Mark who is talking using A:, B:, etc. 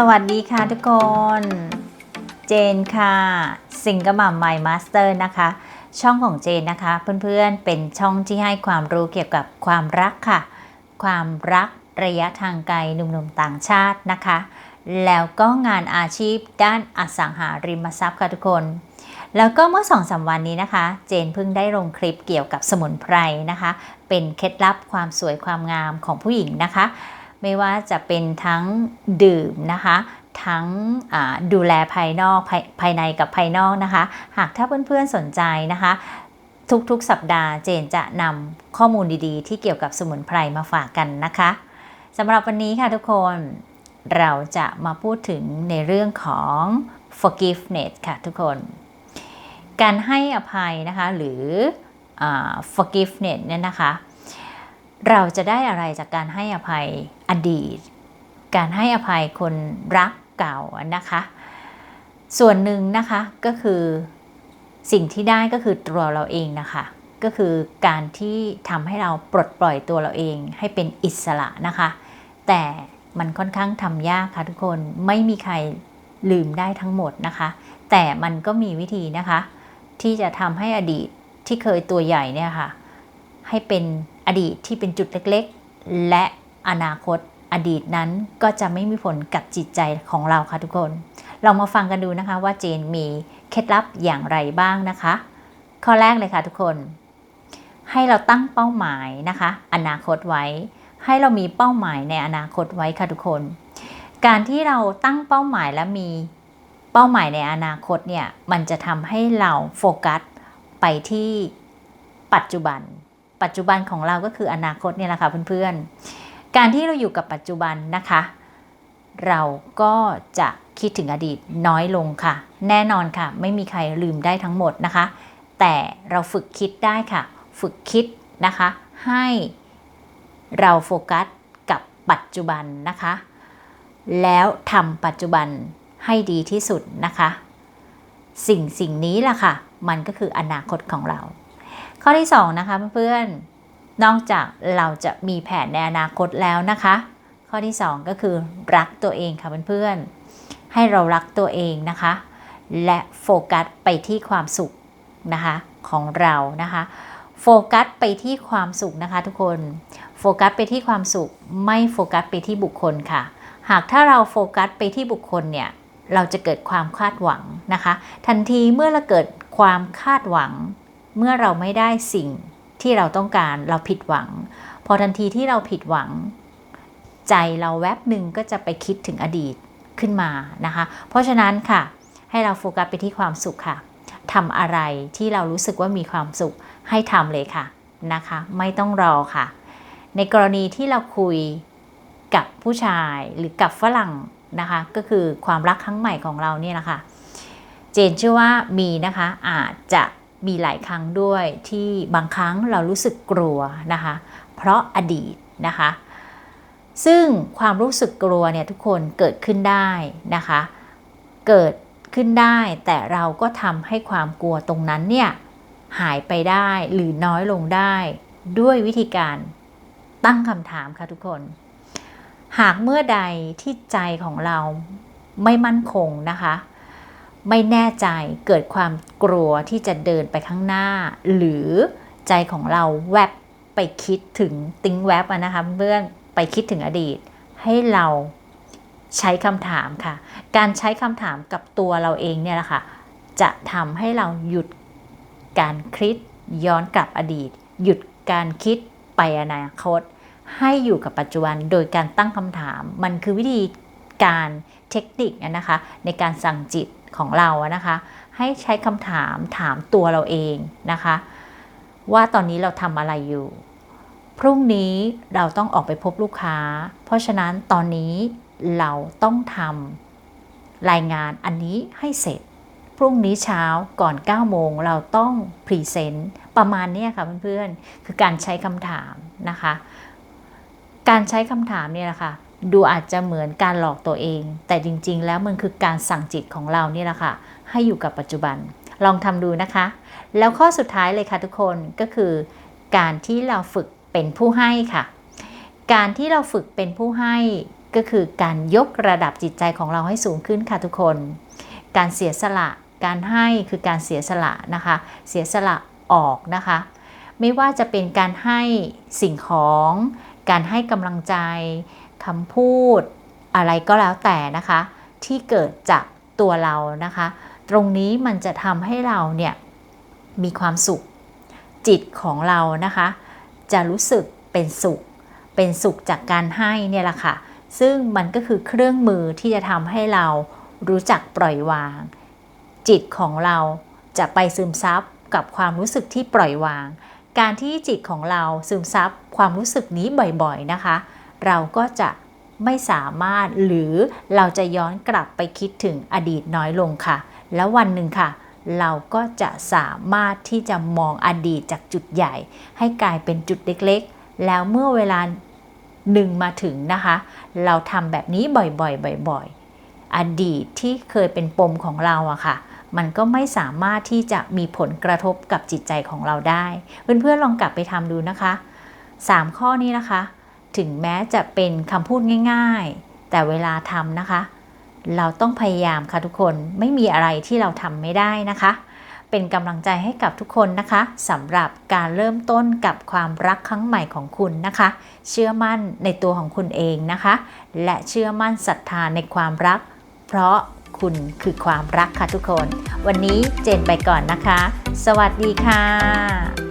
A: สวัสดีค่ะทุกคน เจนค่ะ สิงกระหมัมไมมาสเตอร์นะคะ ช่องของเจนนะคะ เพื่อนๆเป็นช่องที่ให้ความรู้เกี่ยวกับความรักค่ะ ความรักระยะทางไกลหนุ่มๆต่างชาตินะคะ แล้วก็งานอาชีพด้านอสังหาริมทรัพย์ค่ะทุกคน แล้วก็เมื่อสองสามวันนี้นะคะ เจนเพิ่งได้ลงคลิปเกี่ยวกับสมุนไพรนะคะ เป็นเคล็ดลับความสวยความงามของผู้หญิงนะคะ ไม่ว่าจะเป็นทั้งดื่มนะคะทั้งดูแลภายนอกภายภายในกับภายนอกนะคะ หากถ้าเพื่อนๆสนใจนะคะ ทุกๆสัปดาห์เจนจะนำข้อมูลดีๆ ที่เกี่ยวกับสมุนไพรมาฝากกันนะคะสำหรับวันนี้ค่ะทุกคนเราจะมาพูดถึงในเรื่องของ forgiveness ค่ะทุกคน การให้อภัยนะคะหรืออ forgiveness เนี่ยนะคะ เราจะได้อะไรจากการให้อภัยอดีต การให้อภัยคนรักเก่านะคะ ส่วนหนึ่งนะคะก็คือสิ่งที่ได้ก็คือตัวเราเองนะคะ ก็คือการที่ทำให้เราปลดปล่อยตัวเราเองให้เป็นอิสระนะคะ แต่มันค่อนข้างทำยากค่ะทุกคนไม่มีใครลืมได้ทั้งหมดนะคะ แต่มันก็มีวิธีนะคะ ที่จะทำให้อดีตที่เคยตัวใหญ่เนี่ยค่ะ ให้เป็น อดีตที่เป็นจุดเล็กๆ และอนาคตอดีตนั้นก็จะไม่มีผลกับจิตใจของเราค่ะทุกคน เรามาฟังกันดูนะคะว่าเจนมีเคล็ดลับอย่างไรบ้างนะคะ ข้อแรกเลยค่ะทุกคน ให้เราตั้งเป้าหมายนะคะ อนาคตไว้ ให้เรามีเป้าหมายในอนาคตไว้ค่ะทุกคน การที่เราตั้งเป้าหมายและมีเป้าหมายในอนาคตเนี่ยมันจะทำให้เราโฟกัสไปที่ปัจจุบัน ปัจจุบันของเราก็คืออนาคตเนี่ยแหละค่ะเพื่อนๆ การที่เราอยู่กับปัจจุบันนะคะ เราก็จะคิดถึงอดีตน้อยลงค่ะ แน่นอนค่ะ ไม่มีใครลืมได้ทั้งหมดนะคะ แต่เราฝึกคิดได้ค่ะ ฝึกคิดนะคะ ให้เราโฟกัสกับปัจจุบันนะคะ แล้วทำปัจจุบันให้ดีที่สุดนะคะ สิ่งสิ่งนี้ล่ะค่ะ มันก็คืออนาคตของเรา ข้อที่2นะคะเพื่อนๆ นอกจากเราจะมีแผนในอนาคตแล้วนะคะ ข้อที่ 2 ก็คือรักตัวเองค่ะเพื่อนๆ ให้เรารักตัวเองนะคะ และโฟกัสไปที่ความสุขนะคะของเรานะคะ โฟกัสไปที่ความสุขนะคะทุกคน โฟกัสไปที่ความสุข ไม่โฟกัสไปที่บุคคลค่ะ หากถ้าเราโฟกัสไปที่บุคคลเนี่ยเราจะเกิดความคาดหวังนะคะ ทันทีเมื่อเราเกิดความคาดหวัง เมื่อเราไม่ได้สิ่งที่เราต้องการเราผิดหวัง พอทันทีที่เราผิดหวัง ใจเราแวบหนึ่งก็จะไปคิดถึงอดีตขึ้นมานะคะ เพราะฉะนั้นค่ะ ให้เราโฟกัสไปที่ความสุขค่ะทำอะไรที่เรารู้สึกว่ามีความสุขให้ทำเลยค่ะนะคะ ไม่ต้องรอค่ะ ในกรณีที่เราคุยกับผู้ชายหรือกับฝรั่งนะคะ ก็คือความรักครั้งใหม่ของเราเนี่ยแหละค่ะ เจนเชื่อว่ามีนะคะอาจจะ มีหลายครั้งด้วยที่บางครั้งเรารู้สึกกลัวนะคะ เพราะอดีตนะคะ ซึ่งความรู้สึกกลัวเนี่ยทุกคนเกิดขึ้นได้นะคะ เกิดขึ้นได้แต่เราก็ทำให้ความกลัวตรงนั้นเนี่ยหายไปได้หรือน้อยลงได้ด้วยวิธีการตั้งคำถามค่ะทุกคน หากเมื่อใดที่ใจของเราไม่มั่นคงนะคะ ไม่แน่ใจเกิดความกลัวที่จะเดินไปข้างหน้า หรือใจของเราแวบไปคิดถึงติ้งแวบนะคะเพื่อนไปคิดถึงอดีต ให้เราใช้คำถามค่ะ การใช้คำถามกับตัวเราเองเนี่ยแหละค่ะ จะทำให้เราหยุดการคิดย้อนกลับอดีต หยุดการคิดไปอนาคต ให้อยู่กับปัจจุบันโดยการตั้งคำถาม มันคือวิธี การเทคนิคนะคะ ในการสั่งจิตของเราอะนะคะ ให้ใช้คำถามถามตัวเราเองนะคะ ว่าตอนนี้เราทำอะไรอยู่ พรุ่งนี้เราต้องออกไปพบลูกค้า เพราะฉะนั้นตอนนี้เราต้องทำรายงานอันนี้ให้เสร็จ พรุ่งนี้เช้าก่อน 9 โมงเราต้องพรีเซนต์ประมาณนี้ค่ะเพื่อนๆ คือการใช้คำถามนะคะ การใช้คำถามเนี่ยแหละค่ะ ดูอาจจะเหมือนการหลอกตัวเอง แต่จริง ๆ แล้วมันคือการสั่งจิตของเรานี่แหละค่ะ ให้อยู่กับปัจจุบัน ลองทำดูนะคะ แล้วข้อสุดท้ายเลยค่ะทุกคนก็คือ การที่เราฝึกเป็นผู้ให้ค่ะ การที่เราฝึกเป็นผู้ให้ก็คือการยกระดับจิตใจของเราให้สูงขึ้นค่ะทุกคน การเสียสละ การให้คือการเสียสละนะคะ เสียสละออกนะคะ ไม่ว่าจะเป็นการให้สิ่งของ การให้กำลังใจ คำพูด อะไรก็แล้วแต่นะคะ ที่เกิดจากตัวเรานะคะ ตรงนี้มันจะทำให้เราเนี่ยมีความสุข จิตของเรานะคะ จะรู้สึกเป็นสุข เป็นสุขจากการให้เนี่ยแหละค่ะ ซึ่งมันก็คือเครื่องมือที่จะทำให้เรารู้จักปล่อยวาง จิตของเราจะไปซึมซับกับความรู้สึกที่ปล่อยวาง การที่จิตของเราซึมซับความรู้สึกนี้บ่อยๆนะคะ เราก็จะไม่สามารถหรือเราจะย้อนกลับไปคิดถึงอดีตน้อยลงค่ะ แล้ววันหนึ่งค่ะ เราก็จะสามารถที่จะมองอดีตจากจุดใหญ่ ให้กลายเป็นจุดเล็กๆ แล้วเมื่อเวลาหนึ่งมาถึงนะคะ เราทำแบบนี้บ่อยๆ บ่อยๆ อดีตที่เคยเป็นปมของเราอะค่ะ มันก็ไม่สามารถที่จะมีผลกระทบกับจิตใจของเราได้ เพื่อนๆลองกลับไปทำดูนะคะ 3 ข้อนี้นะคะ ถึงแม้จะเป็นคำพูดง่าย ๆ แต่เวลาทำนะคะ เราต้องพยายามค่ะทุกคนไม่มีอะไรที่เราทำไม่ได้นะคะ เป็นกำลังใจให้กับทุกคนนะคะสำหรับการเริ่มต้นกับความรักครั้งใหม่ของคุณนะคะ เชื่อมั่นในตัวของคุณเองนะคะ และเชื่อมั่นศรัทธาในความรัก เพราะคุณคือความรักค่ะทุกคน วันนี้เจนไปก่อนนะคะ สวัสดีค่ะ